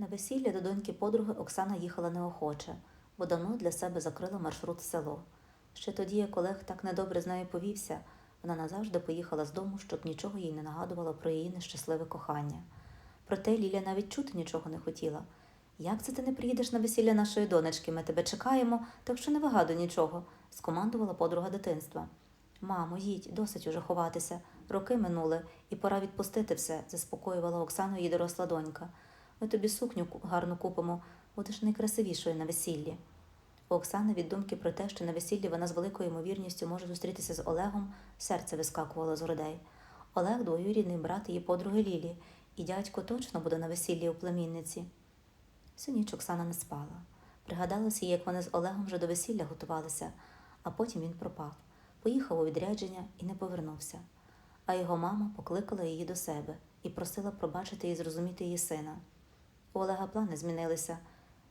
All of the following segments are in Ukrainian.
На весілля до доньки подруги Оксана їхала неохоче, бо давно для себе закрила маршрут в село. Ще тоді, як Олег так недобре з нею повівся, вона назавжди поїхала з дому, щоб нічого їй не нагадувало про її нещасливе кохання. Проте Ліля навіть чути нічого не хотіла. Як це ти не приїдеш на весілля нашої донечки? Ми тебе чекаємо, так що не вигадуй нічого, скомандувала подруга дитинства. Мамо, їдь, досить уже ховатися. Роки минули, і пора відпустити все, заспокоювала Оксану її доросла донька. Ми тобі сукню гарну купимо, будеш найкрасивішою на весіллі. У Оксани від думки про те, що на весіллі вона з великою ймовірністю може зустрітися з Олегом, серце вискакувало з грудей. Олег двоюрідний брат її подруги Лілі, і дядько точно буде на весіллі у племінниці. Всю ніч Оксана не спала. Пригадалося їй, як вони з Олегом вже до весілля готувалися, а потім він пропав. Поїхав у відрядження і не повернувся. А його мама покликала її до себе і просила пробачити і зрозуміти її сина. Олега плани змінилися.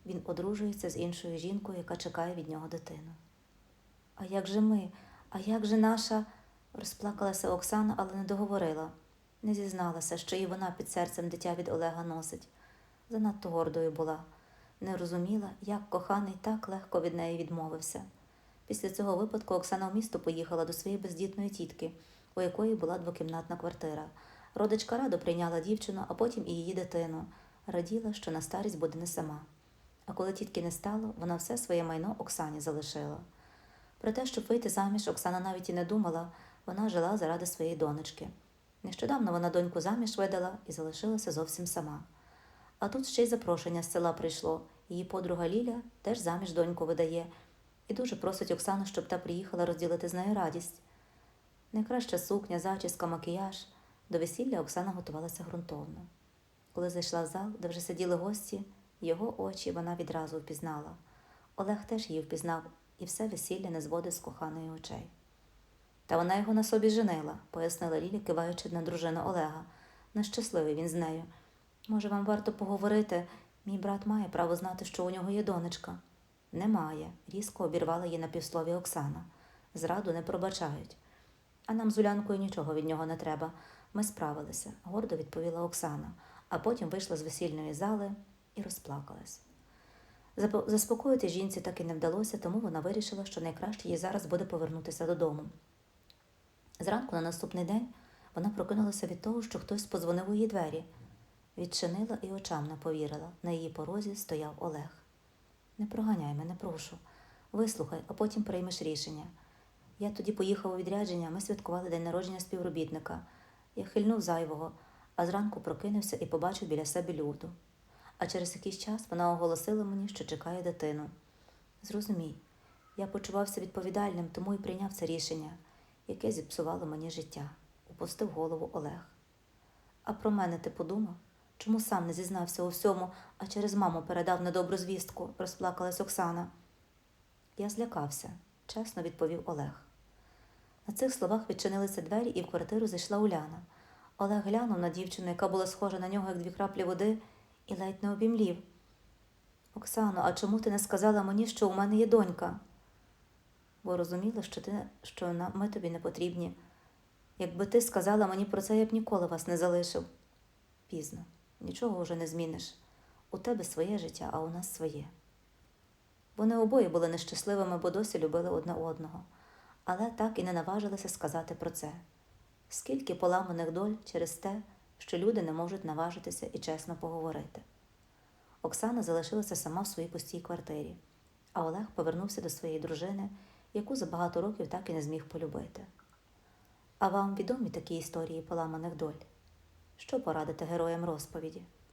Він одружується з іншою жінкою, яка чекає від нього дитину. А як же ми? А як же наша? розплакалася Оксана, але не договорила. Не зізналася, що і вона під серцем дитя від Олега носить. Занадто гордою була, не розуміла, як коханий так легко від неї відмовився. Після цього випадку Оксана в місто поїхала до своєї бездітної тітки, у якої була двокімнатна квартира. Родичка радо прийняла дівчину, а потім і її дитину. Раділа, що на старість буде не сама. А коли тітки не стало, вона все своє майно Оксані залишила. Про те, щоб вийти заміж, Оксана навіть і не думала, вона жила заради своєї донечки. Нещодавно вона доньку заміж видала і залишилася зовсім сама. А тут ще й запрошення з села прийшло. Її подруга Ліля теж заміж доньку видає і дуже просить Оксану, щоб та приїхала розділити з нею радість. Найкраща сукня, зачіска, макіяж. До весілля Оксана готувалася ґрунтовно. Коли зайшла в зал, де вже сиділи гості, його очі вона відразу впізнала. Олег теж її впізнав і все весілля не зводив з коханої очей. Та вона його на собі женила, пояснила Лілі, киваючи на дружину Олега. Нещасливий він з нею. Може, вам варто поговорити? Мій брат має право знати, що у нього є донечка. Немає, різко обірвала її на півслові Оксана. Зраду не пробачають. А нам з Улянкою нічого від нього не треба. Ми справилися, гордо відповіла Оксана, а потім вийшла з весільної зали і розплакалась. Заспокоїти жінці так і не вдалося, тому вона вирішила, що найкраще їй зараз буде повернутися додому. Зранку на наступний день вона прокинулася від того, що хтось подзвонив у її двері. Відчинила і очам не повірила. На її порозі стояв Олег. Не проганяй мене, прошу. Вислухай, а потім приймеш рішення. Я тоді поїхав у відрядження, ми святкували день народження співробітника. Я хильнув зайвого, а зранку прокинувся і побачив біля себе люду. А через якийсь час вона оголосила мені, що чекає дитину. Зрозумій, я почувався відповідальним, тому і прийняв це рішення, яке зіпсувало мені життя, упустив голову Олег. А про мене ти подумав? Чому сам не зізнався у всьому, а через маму передав недобру звістку, розплакалась Оксана. Я злякався, чесно відповів Олег. На цих словах відчинилися двері, і в квартиру зайшла Уляна. Олег глянув на дівчину, яка була схожа на нього, як дві краплі води, і ледь не обімлів. Оксано, а чому ти не сказала мені, що у мене є донька? Бо розуміла, що, ти, що ми тобі не потрібні. Якби ти сказала мені про це, я б ніколи вас не залишив. Пізно, нічого вже не зміниш. У тебе своє життя, а у нас своє. Вони обоє були нещасливими, бо досі любили одне одного, але так і не наважилися сказати про це. Скільки поламаних доль через те, що люди не можуть наважитися і чесно поговорити. Оксана залишилася сама в своїй пустій квартирі, а Олег повернувся до своєї дружини, яку за багато років так і не зміг полюбити. А вам відомі такі історії поламаних доль? Що порадити героям розповіді?